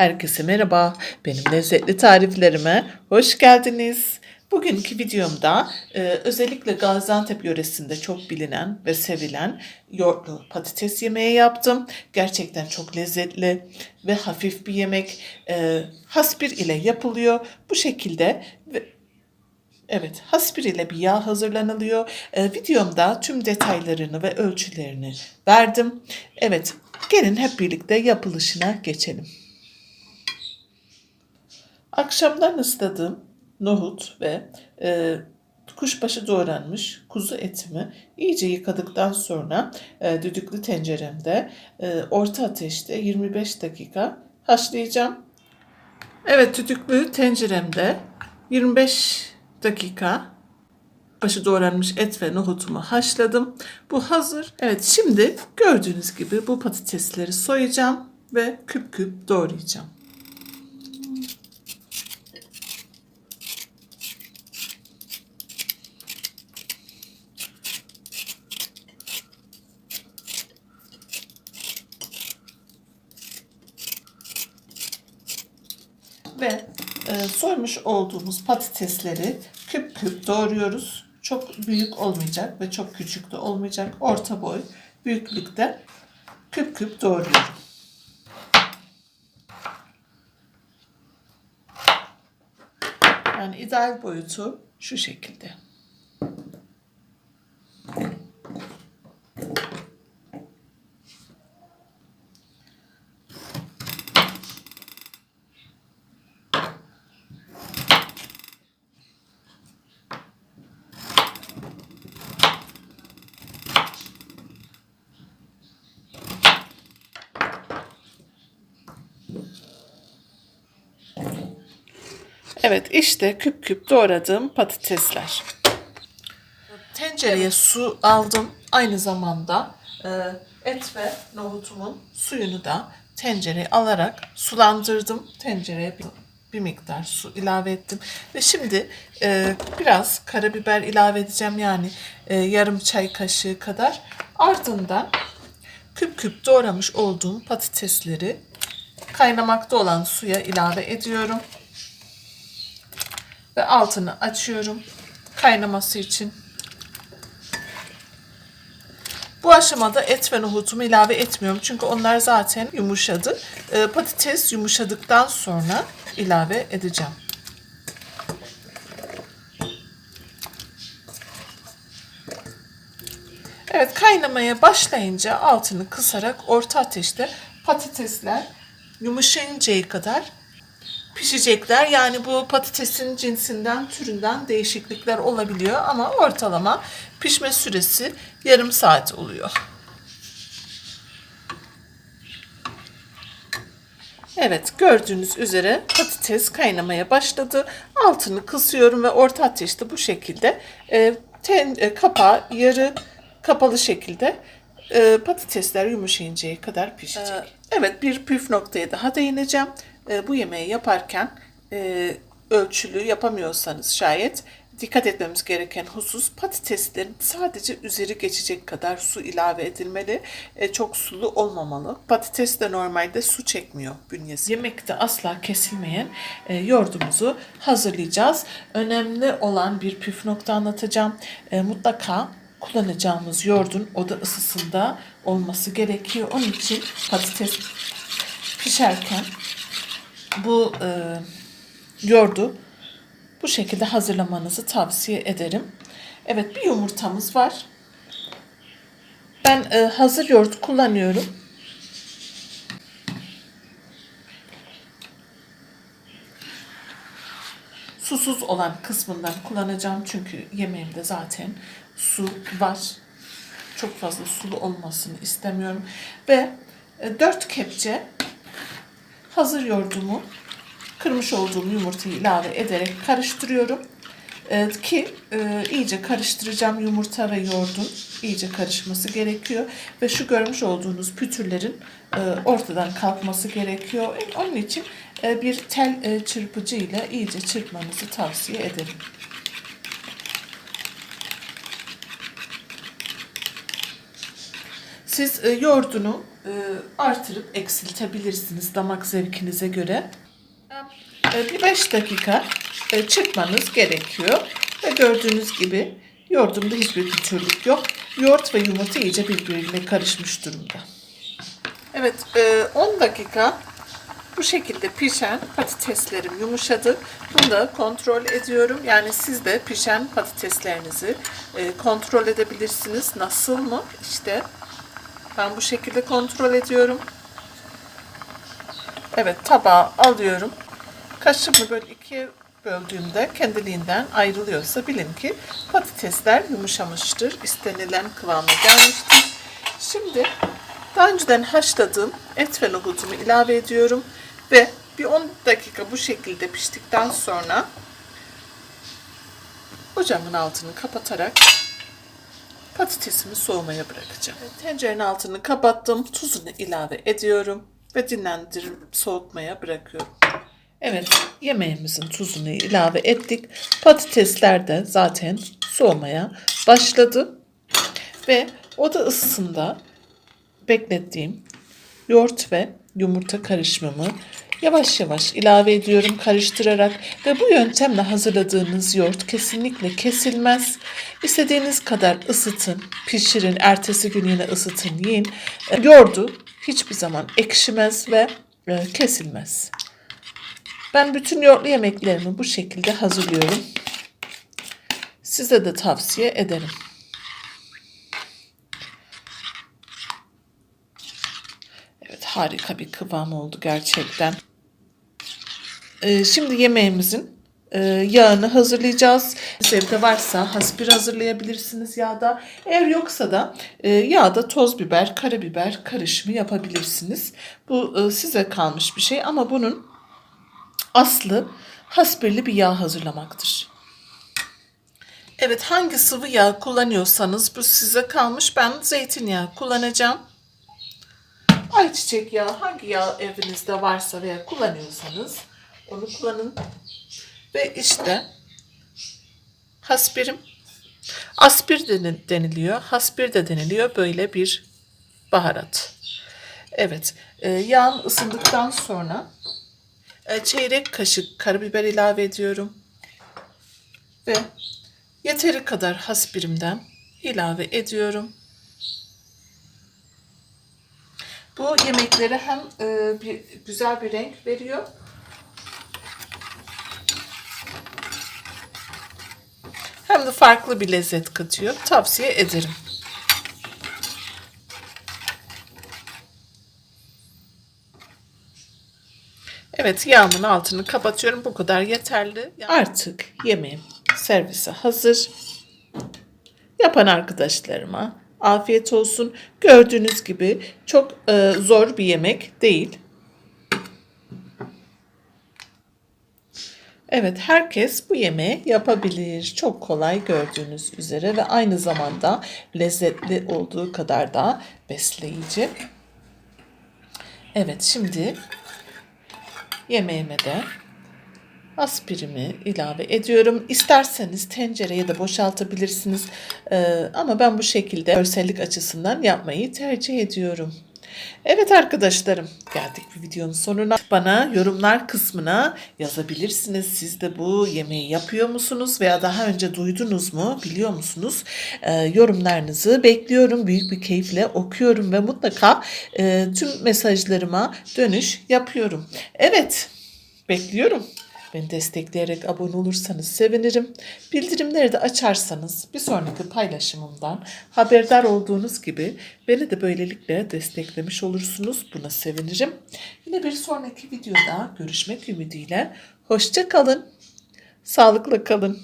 Herkese merhaba. Benim lezzetli tariflerime hoş geldiniz. Bugünkü videomda e, özellikle Gaziantep yöresinde çok bilinen ve sevilen yoğurtlu patates yemeği yaptım. Gerçekten çok lezzetli ve hafif bir yemek. E, haspir ile yapılıyor. Bu şekilde ve Evet, haspir ile bir yağ hazırlanılıyor. Ee, videomda tüm detaylarını ve ölçülerini verdim. Evet, gelin hep birlikte yapılışına geçelim. Akşamdan ısladığım nohut ve e, kuşbaşı doğranmış kuzu etimi iyice yıkadıktan sonra e, düdüklü tenceremde e, orta ateşte 25 dakika haşlayacağım. Evet düdüklü tenceremde 25 dakika başı doğranmış et ve nohutumu haşladım. Bu hazır. Evet şimdi gördüğünüz gibi bu patatesleri soyacağım ve küp küp doğrayacağım. Ve e, soymuş olduğumuz patatesleri küp küp doğruyoruz. Çok büyük olmayacak ve çok küçük de olmayacak. Orta boy büyüklükte küp küp doğruyorum. Yani ideal boyutu şu şekilde. Evet işte küp küp doğradığım patatesler. Tencereye su aldım. Aynı zamanda e, et ve nohutumun suyunu da tencereye alarak sulandırdım. Tencereye bir, bir miktar su ilave ettim. Ve şimdi e, biraz karabiber ilave edeceğim. Yani e, yarım çay kaşığı kadar. Ardından küp küp doğramış olduğum patatesleri kaynamakta olan suya ilave ediyorum ve altını açıyorum kaynaması için. Bu aşamada et ve nohutumu ilave etmiyorum çünkü onlar zaten yumuşadı. Ee, patates yumuşadıktan sonra ilave edeceğim. Evet kaynamaya başlayınca altını kısarak orta ateşte patatesler yumuşayıncaya kadar pişecekler. Yani bu patatesin cinsinden, türünden değişiklikler olabiliyor ama ortalama pişme süresi yarım saat oluyor. Evet gördüğünüz üzere patates kaynamaya başladı. Altını kısıyorum ve orta ateşte bu şekilde e, ten, e, kapağı yarı kapalı şekilde e, patatesler yumuşayıncaya kadar pişecek. Ee, evet bir püf noktaya daha değineceğim. E, bu yemeği yaparken e, ölçülü yapamıyorsanız şayet dikkat etmemiz gereken husus patateslerin sadece üzeri geçecek kadar su ilave edilmeli. E, çok sulu olmamalı. Patates de normalde su çekmiyor bünyesi. Yemekte asla kesilmeyen e, yoğurdumuzu hazırlayacağız. Önemli olan bir püf nokta anlatacağım. E, mutlaka kullanacağımız yoğurdun oda ısısında olması gerekiyor. Onun için patates pişerken bu e, yoğurdu bu şekilde hazırlamanızı tavsiye ederim. Evet bir yumurtamız var. Ben e, hazır yoğurt kullanıyorum. Susuz olan kısmından kullanacağım çünkü yemeğimde zaten su var. Çok fazla sulu olmasını istemiyorum. Ve e, 4 kepçe hazır yoğurdumu kırmış olduğum yumurtayı ilave ederek karıştırıyorum. Ee, ki e, iyice karıştıracağım yumurta ve yoğurdun iyice karışması gerekiyor ve şu görmüş olduğunuz pütürlerin e, ortadan kalkması gerekiyor. Onun için e, bir tel e, çırpıcı ile iyice çırpmanızı tavsiye ederim. Siz e, yoğurdunu e, artırıp eksiltebilirsiniz damak zevkinize göre. E, bir 5 dakika e, çıkmanız gerekiyor. Ve gördüğünüz gibi yoğurdumda hiçbir küçülük yok. Yoğurt ve yumurta iyice birbirine karışmış durumda. Evet, e, 10 dakika bu şekilde pişen patateslerim yumuşadı. Bunu da kontrol ediyorum. Yani siz de pişen patateslerinizi e, kontrol edebilirsiniz. Nasıl mı? İşte ben bu şekilde kontrol ediyorum. Evet, tabağa alıyorum. Kaşığımı böyle ikiye böldüğümde kendiliğinden ayrılıyorsa bilin ki patatesler yumuşamıştır. istenilen kıvama gelmiştir. Şimdi daha önceden haşladığım et ve nohutumu ilave ediyorum ve bir 10 dakika bu şekilde piştikten sonra ocağımın altını kapatarak patatesimi soğumaya bırakacağım. Tencerenin altını kapattım, tuzunu ilave ediyorum ve dinlendirip soğutmaya bırakıyorum. Evet, yemeğimizin tuzunu ilave ettik. Patatesler de zaten soğumaya başladı. Ve oda ısısında beklettiğim yoğurt ve yumurta karışımımı yavaş yavaş ilave ediyorum karıştırarak ve bu yöntemle hazırladığınız yoğurt kesinlikle kesilmez. İstediğiniz kadar ısıtın, pişirin, ertesi gün yine ısıtın, yiyin. E, Yoğurdu hiçbir zaman ekşimez ve e, kesilmez. Ben bütün yoğurtlu yemeklerimi bu şekilde hazırlıyorum. Size de tavsiye ederim. Evet harika bir kıvam oldu gerçekten. Ee, şimdi yemeğimizin e, yağını hazırlayacağız. Evde varsa haspir hazırlayabilirsiniz yağda. Eğer yoksa da e, yağda toz biber, karabiber karışımı yapabilirsiniz. Bu e, size kalmış bir şey ama bunun aslı haspirli bir yağ hazırlamaktır. Evet hangi sıvı yağ kullanıyorsanız bu size kalmış. Ben zeytinyağı kullanacağım. Ayçiçek yağı hangi yağ evinizde varsa veya kullanıyorsanız onu kullanın. Ve işte haspirim. Aspir deni- deniliyor. Haspir de deniliyor. Böyle bir baharat. Evet. E, yağım ısındıktan sonra e, çeyrek kaşık karabiber ilave ediyorum. Ve yeteri kadar haspirimden ilave ediyorum. Bu yemeklere hem e, bir güzel bir renk veriyor. Hem de farklı bir lezzet katıyor. Tavsiye ederim. Evet yağımın altını kapatıyorum. Bu kadar yeterli. Artık yemeğim servise hazır. Yapan arkadaşlarıma afiyet olsun. Gördüğünüz gibi çok e, zor bir yemek değil. Evet herkes bu yemeği yapabilir. Çok kolay gördüğünüz üzere ve aynı zamanda lezzetli olduğu kadar da besleyici. Evet şimdi yemeğime de aspirimi ilave ediyorum. İsterseniz tencereye de boşaltabilirsiniz. Ee, ama ben bu şekilde görsellik açısından yapmayı tercih ediyorum. Evet arkadaşlarım geldik bir videonun sonuna. Bana yorumlar kısmına yazabilirsiniz. Siz de bu yemeği yapıyor musunuz veya daha önce duydunuz mu biliyor musunuz? Ee, yorumlarınızı bekliyorum. Büyük bir keyifle okuyorum ve mutlaka e, tüm mesajlarıma dönüş yapıyorum. Evet bekliyorum. Beni destekleyerek abone olursanız sevinirim. Bildirimleri de açarsanız bir sonraki paylaşımımdan haberdar olduğunuz gibi beni de böylelikle desteklemiş olursunuz. Buna sevinirim. Yine bir sonraki videoda görüşmek ümidiyle. Hoşça kalın. Sağlıkla kalın.